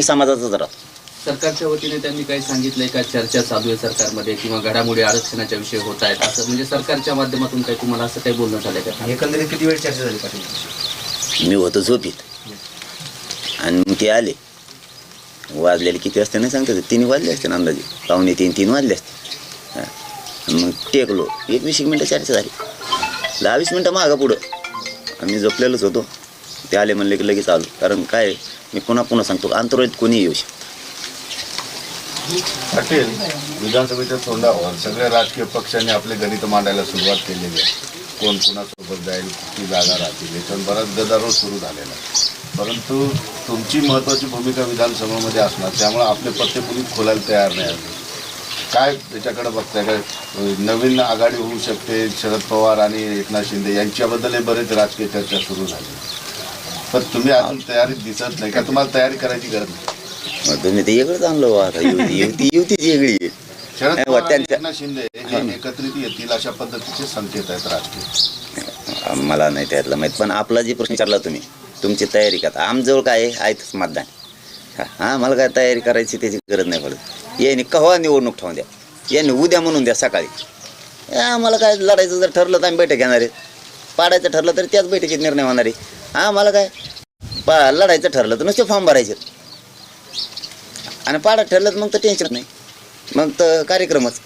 मी समाजाचाच राहतो सरकारच्या वतीने त्यांनी काही सांगितलंय का? चर्चा चालू आहे सरकारमध्ये किंवा घडामोडी आरक्षणाच्या विषय होत आहेत. असं म्हणजे सरकारच्या माध्यमातून काही तुम्हाला असं काही बोलणं झालंय का? एकंदरीत किती वेळ चर्चा झाली पाटील मी होतो. झोपीत आणि मग ते आले. वाजलेले किती असते नाही सांगतात तीन वाजले असते ना अंदाजे. पावणे तीन तीन वाजले असते. हा. आणि मग टेकलो एक वीस एक मिनटं चर्चा झाली. दहा वीस मिनटं मागं पुढं. आम्ही झोपलेलोच होतो. ते आले म्हणले की लगेच आलो. कारण काय? मी पुन्हा पुन्हा सांगतो अंतरोळीत कोणी येऊ शकतो पाटील विधानसभेच्या तोंडावर सगळ्या राजकीय पक्षांनी आपले गणित मांडायला सुरुवात केलेली आहे. कोण कुणासोबत जाईल किती जागा राहतील याच्यावर बराच गदारोळ सुरू झालेला आहे. परंतु तुमची महत्त्वाची भूमिका विधानसभेमध्ये असणार त्यामुळे आपले पत्ते कुणी खोलायला तयार नाही आले काय त्याच्याकडे बघताय काय? नवीन आघाडी होऊ शकते शरद पवार आणि एकनाथ शिंदे यांच्याबद्दल बरेच राजकीय चर्चा सुरू झाली. पण तुम्ही अजून तयारीत दिसत नाही का तुम्हाला तयारी करायची गरज नाही? मग तुम्ही ते वेगळंच आणलं आता युवती युवती युवतीच वेगळी आहे. शरद नाही, पवार आणि त्यांच्या- एकनाथ शिंदे हे एकत्रित येतील अशा पद्धतीचे संकेत आहेत राजकीय. मला नाही त्यातलं माहीत पण आपला जे प्रश्न विचारला तुम्ही तुमची तयारी का आमजवळ काय आहे? आहेतच मतदान. हा हा, मला काय तयारी करायची त्याची गरज नाही पडत. यांनी कव्हा निवडणूक ठेवून द्या? यांनी उद्या म्हणून द्या सकाळी. हा, मला काय लढायचं जर ठरलं तर आम्ही बैठक घेणार आहे पाडायचं ठरलं तर त्याच बैठकीत निर्णय होणार आहे. हा मला काय? पा लढायचं ठरलं तर नुसते फॉर्म भरायचे. आणि पाडा ठरलं तर मग तर टेन्शन नाही. मग तर कार्यक्रमच.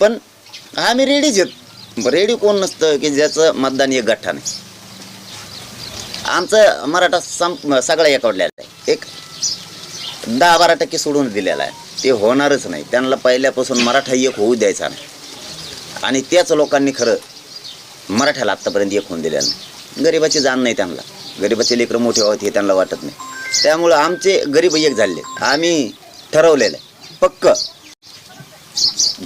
पण आम्ही रेडीच आहेत. रेडी कोण नसतं की ज्याचं मतदान एक गठ्ठा नाही. आमचं मराठा सम सगळा एकवडलेला आहे. एक दहा बारा टक्के सोडून दिलेला आहे. ते होणारच नाही. त्यांना पहिल्यापासून मराठा एक होऊ द्यायचा नाही. आणि त्याच लोकांनी खरं मराठ्याला आत्तापर्यंत एक होऊन दिलेलं नाही. गरिबाची जाण नाही त्यांना. गरिबाचे लेकरं मोठे व्हावेत हे त्यांना वाटत नाही. त्यामुळं आमचे गरीब एक झाले. आम्ही ठरवलेलं आहे. पक्क.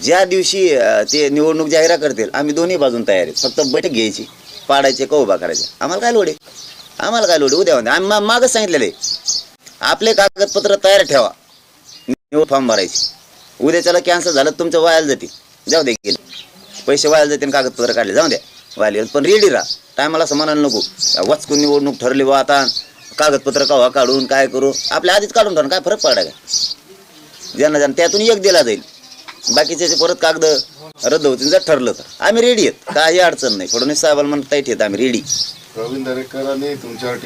ज्या दिवशी ते निवडणूक जाहिरा करतील आम्ही दोन्ही बाजून तयार आहेत. फक्त बैठक घ्यायची पाडायचे का उभा करायचे. आम्हाला काय लोडे आम्हाला काय लोडे उद्या आम्ही मा- मागच सांगितलेलं आहे. आपले कागदपत्र तयार ठेवा. निवड फॉर्म भरायचे. उद्याच्याला कॅन्सल झालं तुमचं वायाला जातील. जाऊ दे गेले. पैसे वायाला जातील कागदपत्र काढले. जाऊ द्या वायले पण रेडी राहा. टायमाला असं म्हणायला नको. वाचकून निवडणूक ठरली बा आता. कागदपत्र कवा काढून काय करू? आपल्या आधीच काढून ठेवून काय फरक पडा काय? ज्यांना ज्यांना त्यातून एक दिला जाईल. बाकीचे परत कागद रद्द होतील जर ठरलं तर. आम्ही रेडी आहेत. काही अडचण नाही. फडणवीस साहेबांना म्हणता येत आम्ही रेडी प्रवीण तुमच्या